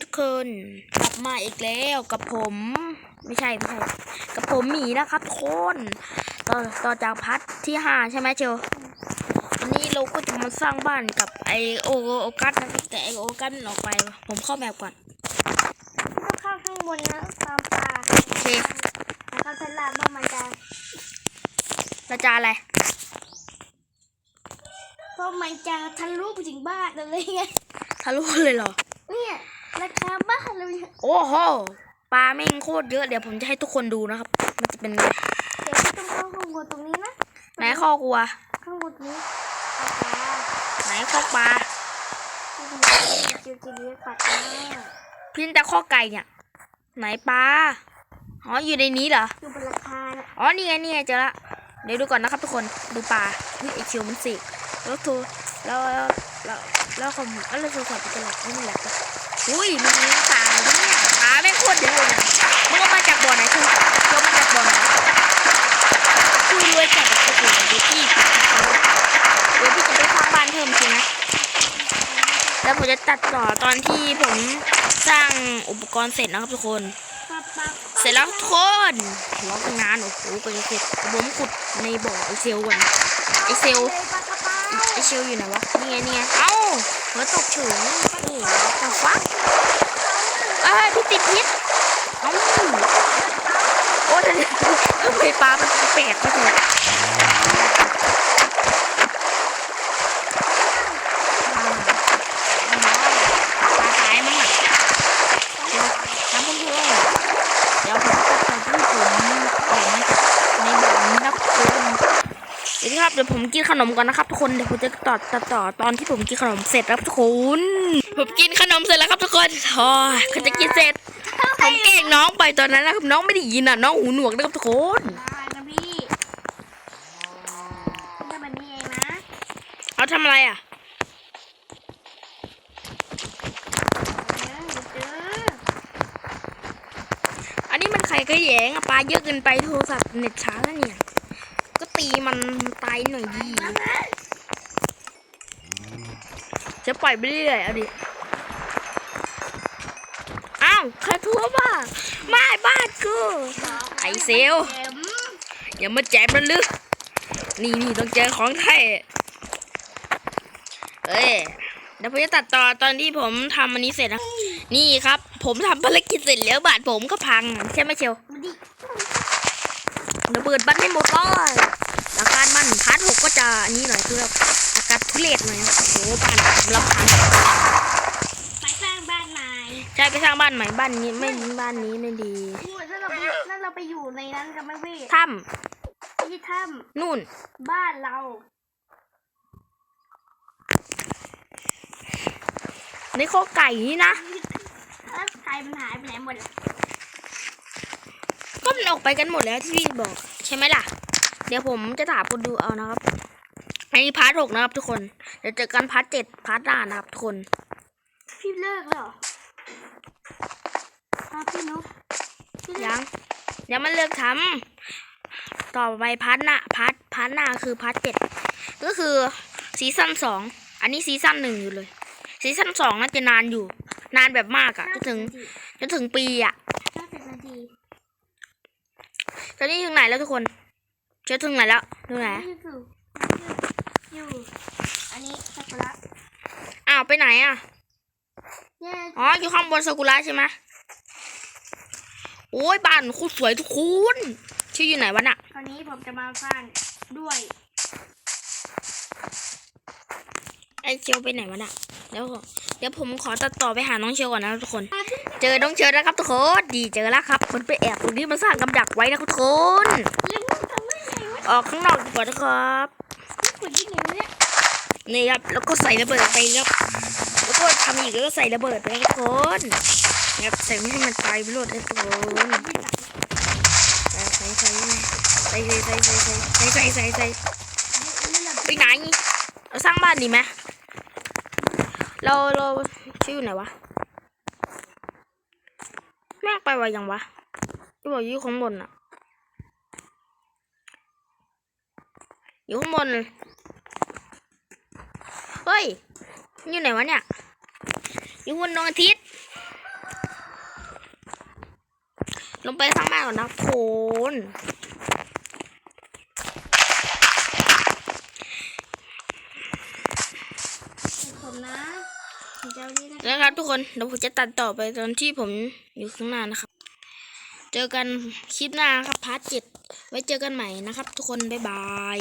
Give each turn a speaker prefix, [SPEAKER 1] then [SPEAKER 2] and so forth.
[SPEAKER 1] ทุกคนกลับมาอีกแล้วกับผม ไม่ใช่ไม่ใช่กับผมหมีนะครับทุกคนต่อต่อจากพัทที่ห้าใช่ไหมเจอวันนี้เราก็จะมาสร้างบ้านกับไอโอโอกัสนะครับแต่ไอโอกัสมันออกไป ผมเข้าแบบก่อน
[SPEAKER 2] ต้องเข้าข้างบนนะตามป่า
[SPEAKER 1] โอเค
[SPEAKER 2] แล้วเข้าชั้นล่างว่ามันจะ
[SPEAKER 1] เราจะอะไร
[SPEAKER 2] เพราะมันจะทะลุไปถึงบ้านเลยไง
[SPEAKER 1] ทะลุเลยเหรอ
[SPEAKER 2] เนี่ย ราคาบ้านเลยเนี่ย
[SPEAKER 1] โอ้โหปลาแม่งโคตรเยอะเดี๋ยวผมจะให้ทุกคนดูนะครับ มันจะเป็นไง
[SPEAKER 2] เดี๋ยวพี่ต้องเข้าข้างบนตรงนี้นะ
[SPEAKER 1] ไหนข้อกลัว
[SPEAKER 2] ข้างบนตรงนี้เอาปลา
[SPEAKER 1] ไหนข้อปลา
[SPEAKER 2] ที่คุณจิวจิวเลี้ยงปัดมา
[SPEAKER 1] พินแต่ข้อไก่เนี่ย ไหนปลาอ๋ออยู่ในนี้เหรอ
[SPEAKER 2] อยู่บนราคาน่ะ
[SPEAKER 1] อ๋อนี่ไงนี่ไงเจอละเดี๋ยวดูก่อนนะครับทุกคนดูปลานี่ไอคิวมันสิแล้วทูแล้วแล้วแล้วแล้วคอมแล้วเราโทรศัพท์ไปตลอดไม่มีแหละ อุ้ยมันมีปลาด้วยเนี่ยปลาแม่งโคตรเยอะเลยนะมึงเอามาจากบ่อไหนคือเอามาจากบ่อไหนคือรวยจัดกับตัวเดี๋ยวพี่เดี๋ยวพี่จะไปสร้างบ้านเพิ่มจริงนะแล้วผมจะตัดต่อตอนที่ผมสร้างอุปกรณ์เสร็จนะครับทุกคน เสร็จแล้วทุกคนรอตั้งนานโอ้โหกว่าจะเสร็จผมขุดในบ่อไอเซลก่อนไอเซล
[SPEAKER 2] เลยปลากระเป๋า
[SPEAKER 1] ไอเซลอยู่ไหนวะนี่ไงนี่ไงเอ้าหัวตกเฉยนี่แต่ฟักเอ้ยพี่ติดพิษเอ้าโอ้ยทำไมปลามันแปลกก็เถอะปลาตายมั้งอะเดี๋ยวทำเพื่อนๆเดี๋ยวผมจะตัดตอนที่ผมออกมาจากในบ่อนี้นะทุกคนเดี๋ยวนะ ครับเดี๋ยวผมกินขนมก่อนนะครับทุกคนเดี๋ยวผมจะต่อตัดต่อตอนที่ผมกินขนมเสร็จแล้วทุกคนผมกินขนมเสร็จแล้วครับทุกคนโอ้ยเขาจะกินเสร็จผมเก่งน้องไปตอนนั้นนะครับน้องไม่ได้ยินอะน้องหูหนวกนะครับทุกคน
[SPEAKER 2] ได้นะพี่ทำแบบนี้เองนะ
[SPEAKER 1] เอาทำอะไรอะ
[SPEAKER 2] เดี๋ยวเจอ
[SPEAKER 1] อันนี้มันไข่กระแยงอะปลาเยอะเกินไปโทรศัพท์เน็ตช้าแล้วเนี่ยก็ตี มันตายหน่อยดี จะปล่อยไปเรื่อยเอาดิ อ้าวใครทัวบ้าไม่บ้านกูไอเซล อย่ามาแจกมันลึก นี่นี่ต้องเจอของไทยเอ้ยเดี๋ยวผมจะตัดต่อตอนที่ผมทำอันนี้เสร็จนะ นี่ครับ ผมทำภารกิจเสร็จแล้วบาทผมก็พัง ใช่ไหมเชียว
[SPEAKER 2] ดิ
[SPEAKER 1] ระเบิดบันให้หมดเลยอา การมันพาร์ทหกก็จะอันนี้หน่อยคือแบบอาการทุเรศหน่อยนะโอ้โหบ้านผมลำพัง
[SPEAKER 2] ไปสร้างบ้านใหม่
[SPEAKER 1] ใช่ไปสร้างบ้านใหม่บ้านนี้ไม่บ้านนี้ไม่ดี
[SPEAKER 2] พูดถ้าเราไปถ้าเราไปอยู่ในนั้นกันไหมพี่
[SPEAKER 1] ถ้
[SPEAKER 2] ที่ถ้ำ
[SPEAKER 1] นู่นำ
[SPEAKER 2] บ้านเรา
[SPEAKER 1] ในข้อไก่นี่นะ
[SPEAKER 2] แล้วไทยมันหายไปไหนหมดล่ะ
[SPEAKER 1] ก็มันออกไปกันหมดแล้วที่พี่บอก ใช่ไหมล่ะ เดี๋ยวผมจะถามคนดูเอานะครับอันนี้พาร์ทหกนะครับทุกคน เดี๋ยวเจอกันพาร์ทเจ็ดพาร์ทหน้านะครับทุกคน
[SPEAKER 2] พี่เลิกแล้วเหรออ้าวพี่นุ๊กพี่เลิ
[SPEAKER 1] ยั
[SPEAKER 2] ก
[SPEAKER 1] งยังไม่เลิกทำต่อไปพาร์ทหน้าพาร์ทพาร์ทหน้าคือพาร์ทเจ็ดก็คือซีซั่นสองอันนี้ซีซั่นหนึ่งอยู่เลยซีซั่นสองน่าจะนานอยู่ นานแบบมากอะจนถึงจนถึงปีอะ
[SPEAKER 2] ห้าสิบนาที
[SPEAKER 1] ตอนนี้ถึงไหนแล้วทุกคน เจอถึงไหนแล้วถึงไหน
[SPEAKER 2] อยู่อยู่อันนี้ซากุระ
[SPEAKER 1] อ้าวไปไหนอะ
[SPEAKER 2] เนี่ย
[SPEAKER 1] อ๋ออยู่ข้างบนซากุระใช่ไหมโอ้ยบ้านโคตรสวยทุกคนชื่ออยู่ไหนวะน่ะ
[SPEAKER 2] คราวนี้ผมจะมาสร้างด้วย
[SPEAKER 1] ไอเชียวไปไหนวะน่ะเดี๋ยวก่อนเดี๋ยวผมขอตัดต่อไปหาน้องเชียวก่อนนะทุกคน เจอน้องเชิญนะครับทุกคนดีเจอแล้วครับมันไปแอบตรงนี้มาสร้างกำดักไว้นะครับทุกคน ออกข้างนอกดีกว่านะครับ
[SPEAKER 2] กดที่นิ้วเนี่ย
[SPEAKER 1] นี่ครับ แล้วก็ใส่ระเบิดไปครับแล้วก็ทำอีกแล้วก็ใส่ระเบิดไปครับทุกคนนะครับใส่ไม่ให้มันตายไปรวดเลยทุกคนใส่ใส่ใส่ใส่ใส่ใส่ใส่ใส่ใส่ใส่ใส่ไปไหนเราสร้างบ้านดีไหมเราเราชื่ออยู่ไหนวะแม่งไปวะยังวะที่บอกอยู่ข้างบนอะ อยู่ข้างบน เฮ้ย อยู่ไหนวะเนี่ย อยู่บนดวงอาทิตย์ ลงไปข้างบ้านก่อนนะโคน
[SPEAKER 2] ผมนะผมจะเอานี่นะ
[SPEAKER 1] นะครับทุกคนเดี๋ยวผมจะตัดต่อไปตอนที่ผมอยู่ข้างหน้านะครับ เจอกันคลิปหน้าครับพาร์ทเจ็ดไว้เจอกันใหม่นะครับ ทุกคน บ๊ายบาย